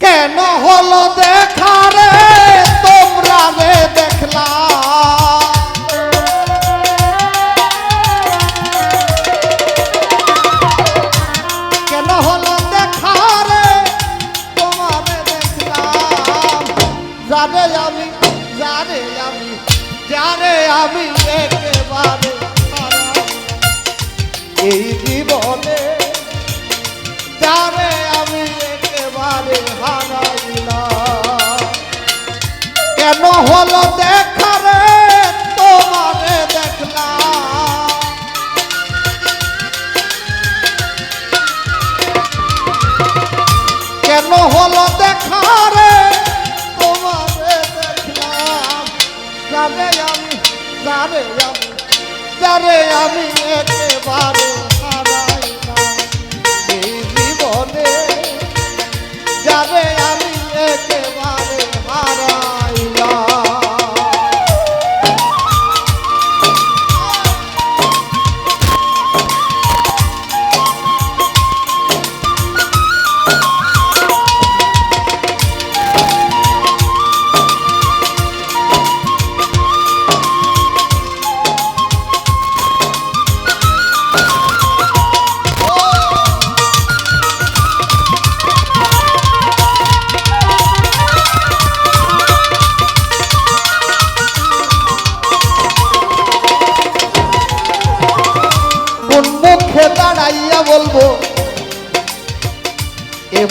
কেন হলো দেখা রে? তোমরা রে দেখলা। কেন হলো দেখা রে? তোমারে দেখলাম। যারে আমি যারে আমি যারে আমি একেবারে এই জীবনে হলো দেখা তোমারে দেখলাম। কেন হলো দেখা তোমারে দেখলাম। আমি আমি আমি একেবারে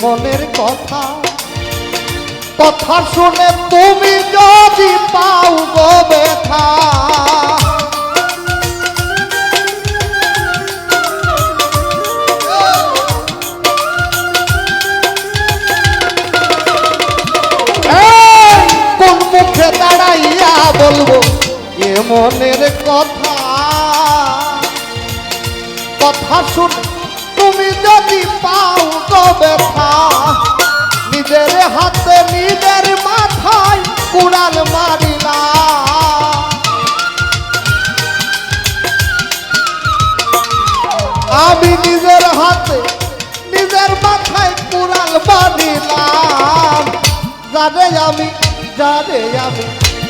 মনের কথা। কথা শুনে তুমি যদি পাও গো ব্যথা। মনের কথা। কথা শুন তুমি যদি পাও তো ব্যথা। নিজের হাতে, নিজের মাথায় কুড়াল মারিলা। আমি নিজের হাতে, নিজের মাথায় কুড়াল মারিলাম যারে আমি যারে আমি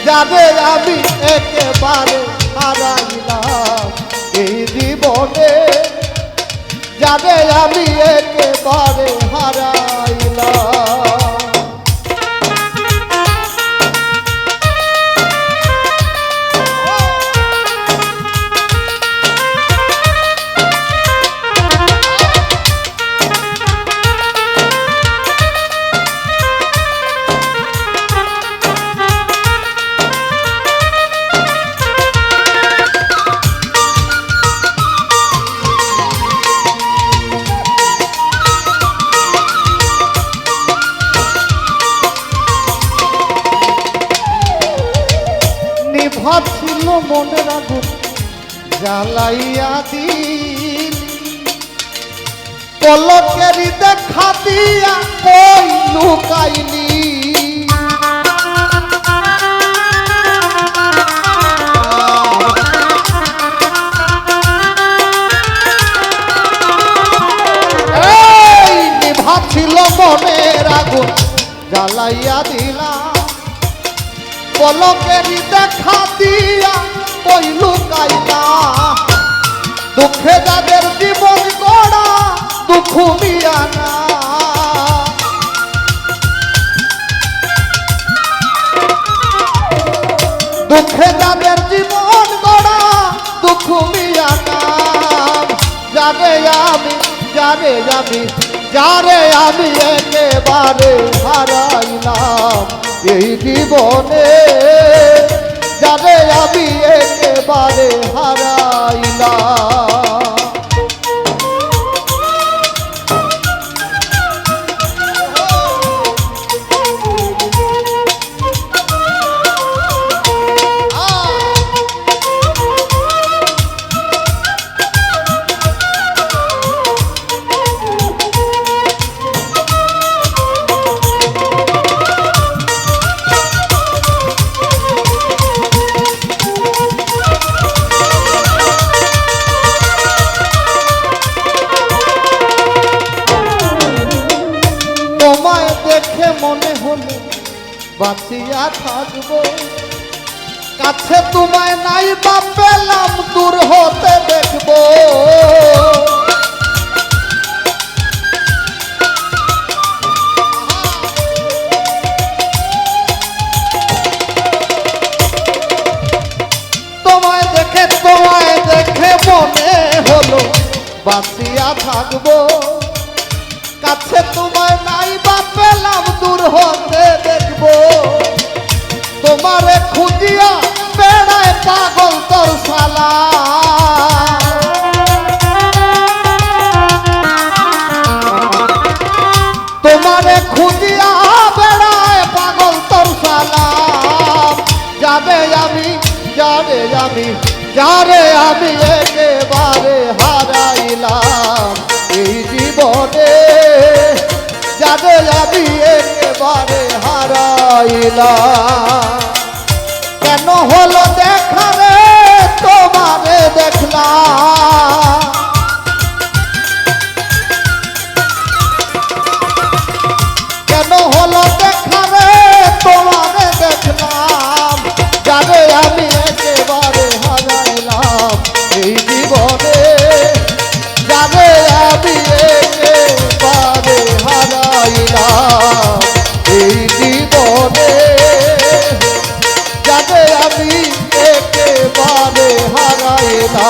যারে আমি একেবারে হারাইলাম। এই জীবনে যারে আমি একেবারে জ্বালাইয়া দিল। পলকেরি দেখা দিয়া কই নিভা ছিল মনের আগুন জ্বালাইয়া দিলাম। পলকেরি দেখা দুঃখে যাদের জীবন গড়া, দুঃখ মিয়ানা যাবে আমি, যারে আমি যারে আমি একেবারে হারাইলাম এই জীবনে। যারে আমি একেবারে হারাইলাম। দেখে মনে হলো, বাঁচিয়া থাকব। কাছে তোমায় নাই বা পেলাম, দূর হতে দেখব। তোমায় দেখে, তোমায় মনে হলো, বাঁচিয়া থাকব। কাছে তোমায় নাই বা পেলাম, দূর হতে দেখব। তোমারে খুঁজিয়া বেড়ায় পাগল তোর শালা। তোমারে খুঁজিয়া বেড়ায় পাগল তোর সালাম যাবে আমি যাবে আমি, যারে আমি একেবারে হারাইলাম। এই জীবনে যাবে আমি একেবারে হারাইলা। কেন হলো দেখা